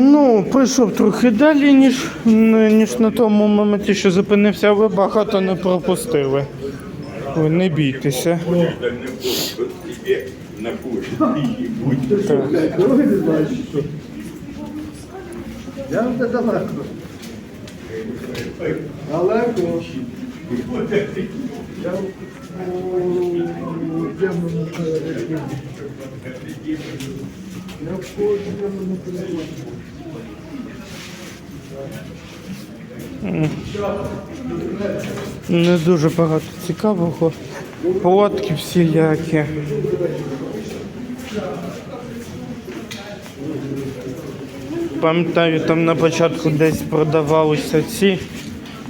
Ну, пройшов трохи далі, ніж, ніж на тому моменті, що зупинився, ви багато не пропустили. Ви не бійтеся. Далеко. Далеко. Я у темному перегляді. Я в темному перегляді. Не дуже багато цікавого. Плотки всілякі. Пам'ятаю, там на початку десь продавалися ці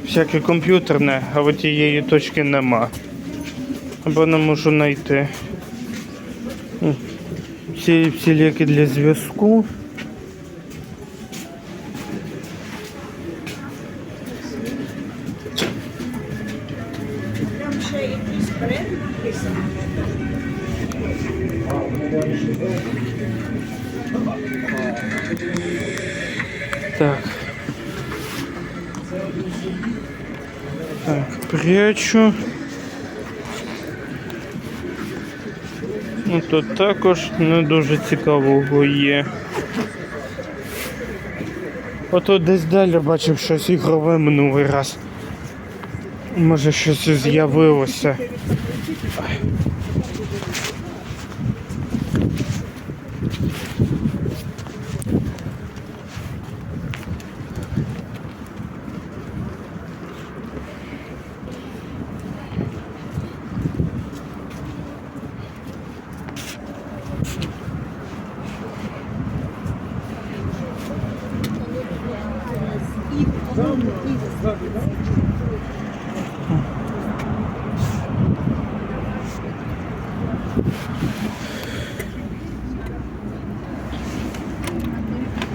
всякі комп'ютерне, а от тієї точки нема. Або не можу знайти. М. Ці всілякі для зв'язку. Так. Так, прячу. Ну тут також не дуже цікавого є. Ото десь далі бачив щось ігрове минулий раз. Може щось з'явилося.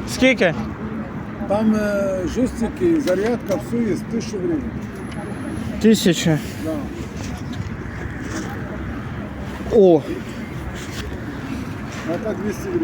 Скільки? Там е, жестики, зарядка, все є, 1000 гривень. Тисяча. Да. О, А так 200 гривень.